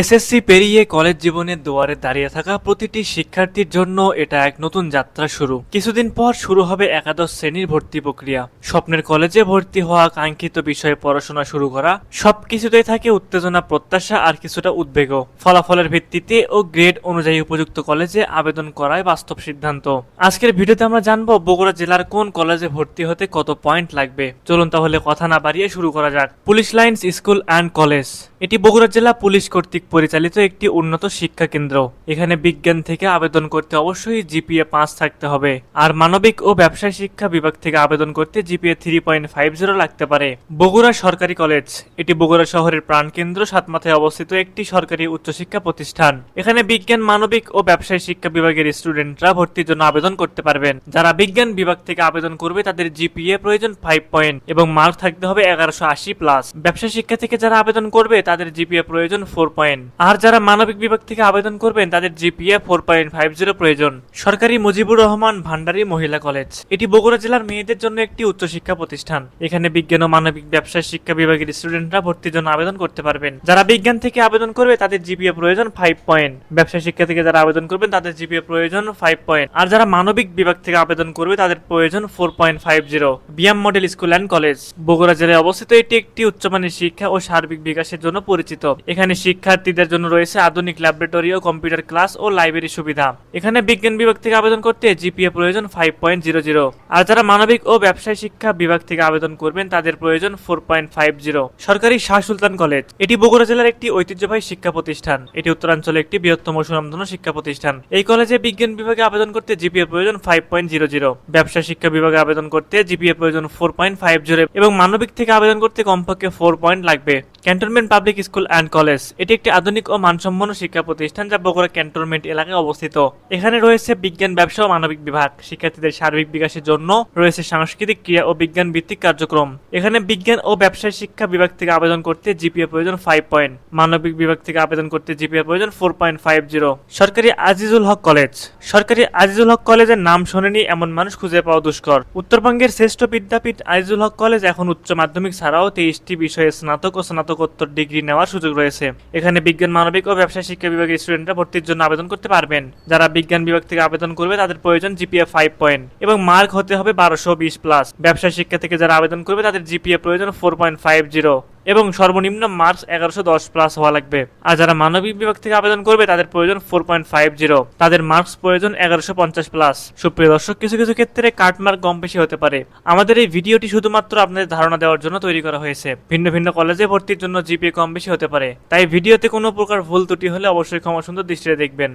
SSC পেরিয়ে college জীবনের দুয়ারে দাঁড়িয়ে থাকা প্রতিটি শিক্ষার্থীর জন্য এটা এক নতুন যাত্রা শুরু। কিছুদিন পর শুরু হবে একাদশ শ্রেণির ভর্তি প্রক্রিয়া। স্বপ্নের কলেজে ভর্তি হওয়া কাঙ্ক্ষিত বিষয়ে পড়াশোনা শুরু করা, সবকিছুতেই থাকে উত্তেজনা, প্রত্যাশা আর কিছুটা উদ্বেগও। ফলাফলের ভিত্তিতে ও গ্রেড অনুযায়ী উপযুক্ত কলেজে আবেদন করায় বাস্তব সিদ্ধান্ত। আজকের ভিডিওতে আমরা জানব বগুড়া জেলার কোন কলেজে ভর্তি হতে কত পয়েন্ট লাগবে। চলুন তাহলে কথা না বাড়িয়ে শুরু করা যাক। Police lines school and college. এটি বগুড়া জেলা পুলিশ কর্তৃক পরিচালিত একটি উন্নত শিক্ষা কেন্দ্র। এখানে বিজ্ঞান থেকে আবেদন করতে অবশ্যই জিপিএ পাঁচ থাকতে হবে। আর মানবিক ও ব্যবসায় শিক্ষা বিভাগ থেকে আবেদন করতে GPA three point five zero লাগতে পারে। বগুড়া সরকারি কলেজ। এটি বগুড়া শহরের প্রাণকেন্দ্র সাতমাথায় অবস্থিত একটি সরকারি উচ্চশিক্ষা প্রতিষ্ঠান। এখানে বিজ্ঞান, মানবিক ও ব্যবসায় শিক্ষা বিভাগের স্টুডেন্টরা ভর্তির জন্য আবেদন করতে পারবেন। যারা বিজ্ঞান বিভাগ থেকে আবেদন করবে, তাদের জিপিএ প্রয়োজন ফাইভ পয়েন্ট এবং মার্ক থাকতে হবে এগারোশো আশি প্লাস। ব্যবসা শিক্ষা থেকে যারা আবেদন করবে, তাদের জিপিএ প্রয়োজন ফোর পয়েন্ট। আর যারা মানবিক বিভাগ থেকে আবেদন করবেন, তাদের GPA four point five zero প্রয়োজন। সরকারি মুজিবুর রহমান ভান্ডারী মহিলা কলেজ। এটি বগুড়া জেলার মেয়েদের জন্য একটি উচ্চশিক্ষা প্রতিষ্ঠান। এখানে বিজ্ঞান ও মানবিক ব্যবসায় শিক্ষা বিভাগের স্টুডেন্টরা ভর্তির জন্য আবেদন করতে পারবেন। যারা বিজ্ঞান থেকে আবেদন করবে, তাদের জিপিএ প্রয়োজন ফাইভ পয়েন্ট ব্যবসা শিক্ষা থেকে যারা আবেদন করবেন, তাদের জিপিএ প্রয়োজন ফাইভ পয়েন্ট আর যারা মানবিক বিভাগ থেকে আবেদন করবে, তাদের প্রয়োজন four point five zero BM model school and college. Bogura জেলায় অবস্থিত এটি একটি উচ্চমানের শিক্ষা ও সার্বিক বিকাশের জন্য পরিচিত। এখানে শিক্ষার্থীদের জন্য রয়েছে আধুনিক ল্যাবরেটরি ও কম্পিউটার ক্লাস ও লাইব্রেরি সুবিধা। এখানে বিজ্ঞান বিভাগ থেকে আবেদন করতে জিপিএ প্রয়োজন ফাইভ পয়েন্ট জিরো জিরো আর যারা মানবিক ও ব্যবসায় শিক্ষা বিভাগ থেকে আবেদন করবেন, তাদের প্রয়োজন ফোর পয়েন্ট ফাইভ জিরো সরকারি শাহ সুলতান কলেজ এটি বগুড়া জেলার একটি ঐতিহ্যবাহী শিক্ষা প্রতিষ্ঠান। এটি উত্তরাঞ্চলে একটি বৃহত্তম সুনামধন্য শিক্ষা প্রতিষ্ঠান। এই কলেজে বিজ্ঞান বিভাগে আবেদন করতে জিপিএ প্রয়োজন ফাইভ পয়েন্ট জিরো জিরো ব্যবসা শিক্ষা বিভাগে আবেদন করতে জিপিএ প্রয়োজন ফোর পয়েন্ট ফাইভ জিরো এবং মানবিক থেকে আবেদন করতে কমপক্ষে ফোর পয়েন্ট লাগবে। Cantonment public school and college এটি একটি আধুনিক ও মানসম্পন্ন শিক্ষা প্রতিষ্ঠান যা বগুড়া ক্যান্টনমেন্ট এলাকায় অবস্থিত। এখানে রয়েছে বিজ্ঞান, ব্যবসা ও মানবিক বিভাগ। শিক্ষার্থীদের সার্বিক বিকাশের জন্য রয়েছে সাংস্কৃতিক ক্রিয়া ও বিজ্ঞান ভিত্তিক কার্যক্রম। এখানে বিজ্ঞান ও ব্যবসায় শিক্ষা বিভাগ থেকে আবেদন করতে জিপিএ প্রয়োজন ফাইভ পয়েন্ট মানবিক বিভাগ থেকে আবেদন করতে জিপিএ প্রয়োজন ফোর পয়েন্ট ফাইভ জিরো সরকারি আজিজুল হক কলেজ। সরকারি আজিজুল হক কলেজের নাম শোনেনি এমন মানুষ খুঁজে পাওয়া দুষ্কর। উত্তরবঙ্গের শ্রেষ্ঠ বিদ্যাপীঠ আজিজুল হক কলেজ এখন উচ্চ মাধ্যমিক ছাড়াও তেইশটি বিষয়ে স্নাতক ও স্নাতকোত্তর ডিগ্রি নেওয়ার সুযোগ রয়েছে। এখানে বিজ্ঞান, মানবিক ও ব্যবসায় শিক্ষা বিভাগের স্টুডেন্টরা ভর্তির জন্য আবেদন করতে পারবেন। যারা বিজ্ঞান বিভাগ থেকে আবেদন করবে, তাদের প্রয়োজন জিপিএ ফাইভ পয়েন্ট এবং মার্ক হতে হবে বারোশো বিশ প্লাস ব্যবসায় শিক্ষা থেকে যারা আবেদন করবে, তাদের জিপিএ প্রয়োজন ফোর পয়েন্ট ফাইভ জিরো এবং সর্বনিম্ন মার্কস এগারোশো দশ প্লাস হওয়া লাগবে। আর যারা মানবিক বিভাগ থেকে আবেদন করবে, তাদের প্রয়োজন ফোর পয়েন্ট ফাইভ জিরো তাদের মার্কস প্রয়োজন এগারোশো পঞ্চাশ প্লাস সুপ্রিয় দর্শক, কিছু কিছু ক্ষেত্রে কাট মার্ক কম বেশি হতে পারে। আমাদের এই ভিডিওটি শুধুমাত্র আপনাদের ধারণা দেওয়ার জন্য তৈরি করা হয়েছে। ভিন্ন ভিন্ন কলেজে ভর্তির জন্য জিপিএ কম বেশি হতে পারে। তাই ভিডিওতে কোনো প্রকার ভুল ত্রুটি হলে অবশ্যই ক্ষমা সুন্দর দৃষ্টিতে দেখবেন।